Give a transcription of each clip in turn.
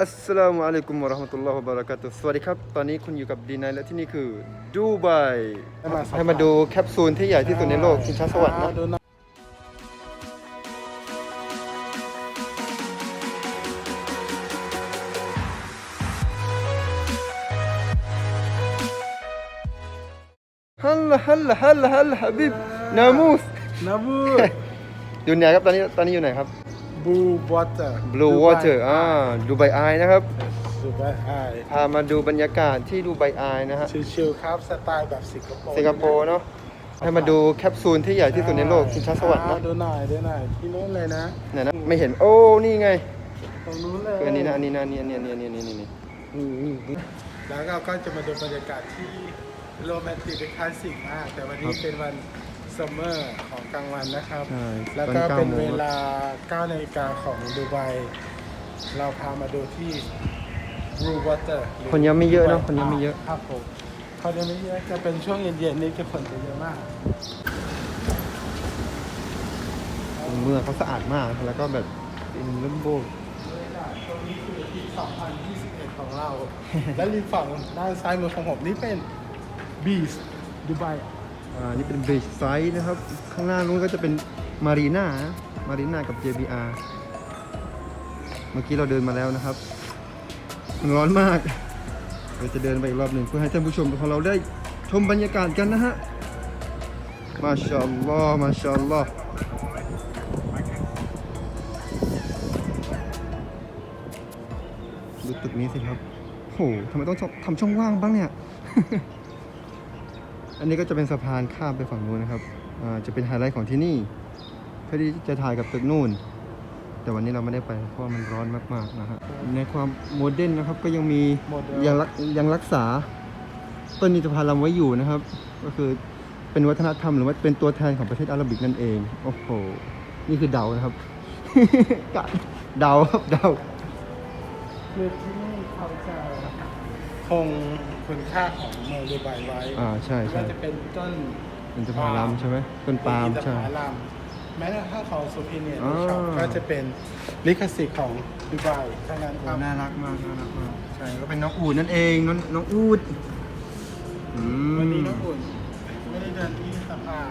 อัสสลามุอะลัยกุมวะเราะห์มะตุลลอฮ์วะบะเราะกาตุฮ์สวัสดีครับ ตอนนี้คุณอยู่กับดีนายและที่นี่คือดูไบให้มาดูแคปซูลที่ใหญ่ที่สุดในโลกชิงช้าสวรรค์นะดูหน่อยฮัลละฮัลละฮัลละฮัลละฮับบิบนามูสนาบูอยู่ไหนครับตอนนี้ตอนนี้อยู่ไหนครับ บูวอเตอร์ Blue Water อ่าดูไบอายนะครับ ดูไบไอพามาดูบรรยากาศที่ดูไบอายนะฮะ ชิลๆครับ สไตล์แบบสิงคโปร์สิงคโปร์เนาะ ให้มาดูแคปซูลที่ใหญ่ที่สุดในโลกชิงช้าสวรรค์อ่านะดูหน่อยดูหน่อยที่นู้นเลยนะ เนี่ยนะไม่เห็น โอ้ นี่ไงตรงนู้นเลยคืออันนี้นะอันนี้นะอันนี่อันนี้อันนี้อันนี้อันนี้อืมอืมอืมแล้วเราก็จะมาดูบรรยากาศที่โรแมนติกและคลาสสิกมาก แต่วันนี้เป็นวัน ซัมเมอร์ของกลางวันนะครับ ใช่แล้วตอนก็เก้าเป็นโมง เวลา 9 นาฬิกาของดูไบ เราพามาดูที่ Blue Water หรือคนยังไม่เยอะเนอะคนยังไม่เยอะ ครับผมคนยังไม่เยอะจะเป็นช่วงเย็นๆนี่จะคนจะเยอะมาก เมืองเขาสะอาดมาก แล้วก็แบบเป็นเริ่มโบกตรงนี้คือที่2021 ของเรา และริมฝั่งด้านซ้ายมือของผมนี่เป็นบีชดูไบ อ่านี่เป็นบีชไซด์นะครับ ข้างหน้านู้นก็จะเป็นมารีนามารีนากับ JBR เมื่อกี้เราเดินมาแล้วนะครับ มันร้อนมากเราจะเดินไปอีกรอบหนึ่งเพื่อให้ท่านผู้ชมของเราได้ชมบรรยากาศกันนะฮะ มาชาอัลลอฮ์มาชาอัลลอฮ์ดูตึกนี้สิครับโหทำไมต้องทำช่องว่างบ้างเนี่ย อันนี้ก็จะเป็นสะพานข้ามไปฝั่งนู้นนะครับอ่าจะเป็นไฮไลท์ของที่นี่เพื่อที่จะถ่ายกับตึกนู่น แต่วันนี้เราไม่ได้ไปเพราะว่ามันร้อนมากๆนะฮะในความโมเดิร์นนะครับก็ยังมีโมเดลยังรักยังรักษาต้นนิตพาลัมไว้อยู่นะครับ ก็คือเป็นวัฒนธรรมหรือว่าเป็นตัวแทนของประเทศอาหรับิกนั่นเองโอ้โหนี่คือเดานะครับกะเดาครับเดาคือที่นี่เขาจะคง คุณค่าของเมืองดูไบไว้อ่าใช่ใช่ ก็จะเป็นต้นอินทผลัมใช่ไหมต้นปาล์มอินทใช่ผลัมแม้กระทั่งของซูพิเนียอ่าช็อปก็จะเป็นลิขสิทธิ์ของดูไบเท่านั้นครับน่ารักมากน่ารักมากใช่ก็เป็นน้องอูดนั่นเองน้องน้องอูดอืม วันนี้น้องอุ่นไม่ได้เดินที่สะพาน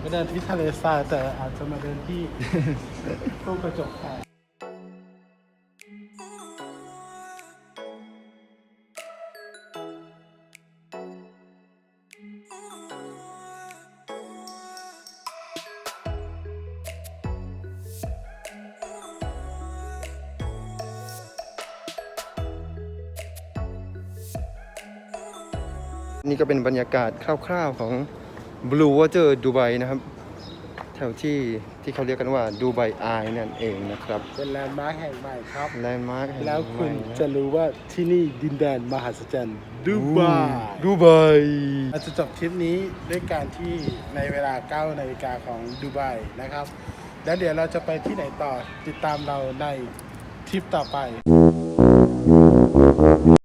ไม่เดินที่ทะเลทรายแต่อาจจะมาเดินที่ตู้กระจกแตก นี่ก็เป็นบรรยากาศคร่าวๆของ Blue Water ดูไบนะครับ แถวที่ที่เขาเรียกกันว่าดูไบอายนั่นเองนะครับ เป็นแลนด์มาร์คแห่งใหม่ครับ แลนด์มาร์คแห่งแล้วคุณใหม่นจะรู้ว่าที่นี่ดินแดนมหัศจรรย์ดูไบดูไบเราจะจบทริปนี้ด้วยการที่ในเวลา 9 นาฬิกาของดูไบนะครับ แล้วเดี๋ยวเราจะไปที่ไหนต่อติดตามเราในทริปต่อไป